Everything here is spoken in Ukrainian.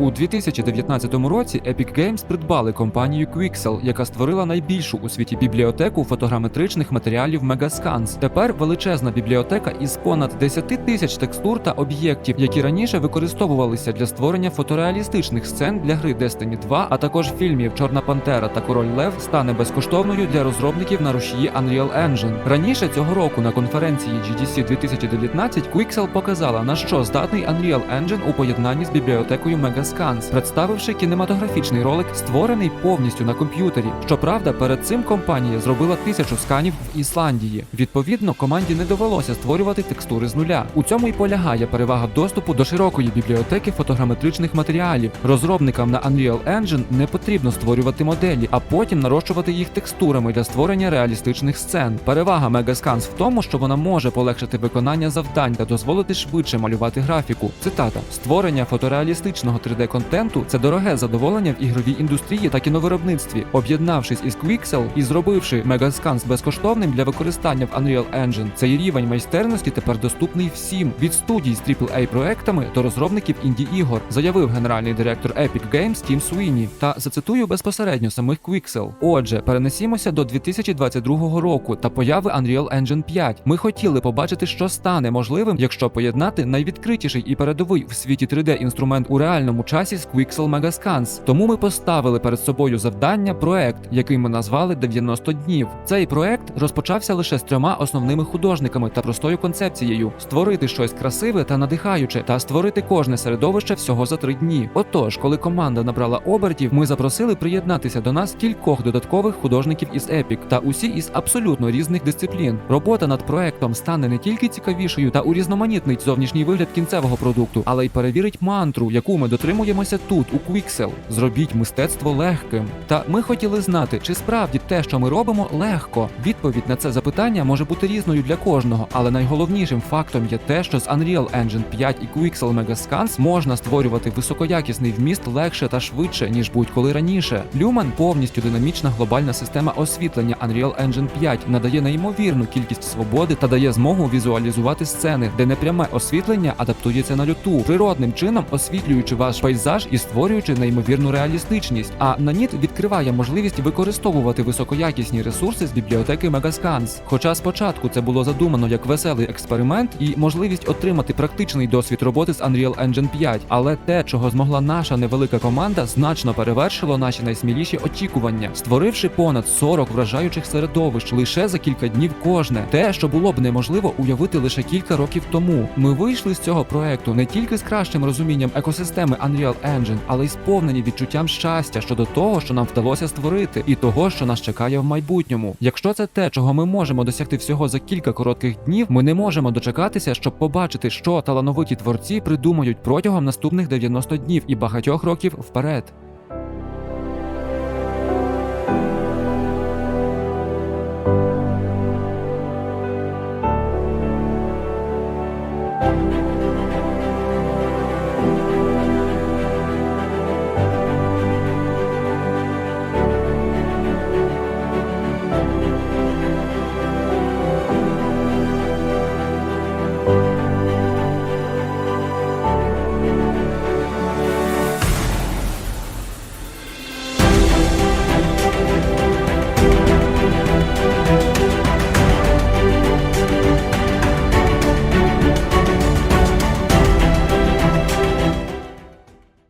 У 2019 році Epic Games придбали компанію Quixel, яка створила найбільшу у світі бібліотеку фотограметричних матеріалів Megascans. Тепер величезна бібліотека із понад 10 тисяч текстур та об'єктів, які раніше використовувалися для створення фотореалістичних сцен для гри Destiny 2, а також фільмів Чорна Пантера та Король Лев, стане безкоштовною для розробників на рушії Unreal Engine. Раніше цього року на конференції GDC 2019 Quixel показала на що здатний Unreal Engine у поєднанні з бібліотекою Megascans, представивши кінематографічний ролик, створений повністю на комп'ютері. Щоправда, перед цим компанія зробила тисячу сканів в Ісландії. Відповідно, команді не довелося створювати текстури з нуля. У цьому й полягає перевага доступу до широкої бібліотеки фотограметричних матеріалів. Розробникам на Unreal Engine не потрібно створювати моделі, а потім нарощувати їх текстурами для створення реалістичних сцен. Перевага Megascans в тому, що вона може полегшити виконання завдань та дозволити швидше малювати графіку. Цитата: створення фотореалістичного 3D-контенту це дороге задоволення в ігровій індустрії та кіновиробництві. Об'єднавшись із Quixel і зробивши Megascans безкоштовним для використання в Unreal Engine, цей рівень майстерності тепер доступний всім від студій з AAA проектами до розробників інді ігор, заявив генеральний директор Epic Games Тім Суїні. Та зацитую безпосередньо самих Quixel. Отже, перенесімося до 2022 року та появи Unreal Engine 5. Ми хотіли побачити, що стане можливим, якщо поєднати найвідкритіший і передовий в світі 3D інструмент у реальному часі з Quixel Megascans. Тому ми поставили перед собою завдання проект, який ми назвали 90 днів. Цей проект розпочався лише з трьома основними художниками та простою концепцією: створити щось красиве та надихаюче, та створити кожне середовище всього за три дні. Отож, коли команда набрала обертів, ми запросили приєднатися до нас кількох додаткових художників із Epic та усі із абсолютно різних дисциплін. Робота над проектом стане не тільки цікавішою та урізноманітнить зовнішній вигляд кінцевого продукту, але й перевірить мантру, яку ми дотримуємося тут, у Quixel. Зробіть мистецтво легким. Та ми хотіли знати, чи справді те, що ми робимо, легко. Відповідь на це запитання може бути різною для кожного, але найголовнішим фактом є те, що з Unreal Engine 5 і Quixel Megascans можна створювати високоякісний вміст легше та швидше, ніж будь-коли раніше. Lumen – повністю динамічна глобальна система освітлення Unreal Engine 5 надає неймовірну кількість свободи та дає змогу візуалізувати сцени, де непряме освітлення адаптується на люту, природним чином освітлюючи ваш пейзаж і створюючи неймовірну реалістичність. А наніт відкриває можливість використовувати високоякісні ресурси з бібліотеки Megascans. Хоча спочатку це було задумано як веселий експеримент і можливість отримати практичний досвід роботи з Unreal Engine 5, але те, чого змогла наша невелика команда, значно перевершило наші найсміліші очікування, створивши понад 40 вражаючих середовищ лише за кілька днів кожне. Те, що було б неможливо уявити лише кілька років тому. Ми вийшли з цього проекту не тільки з кращим розумінням екосистеми Unreal Engine, але й сповнені відчуттям щастя щодо того, що нам вдалося створити, і того, що нас чекає в майбутньому. Якщо це те, чого ми можемо досягти всього за кілька коротких днів, ми не можемо дочекатися, щоб побачити, що талановиті творці придумають протягом наступних 90 днів і багатьох років вперед.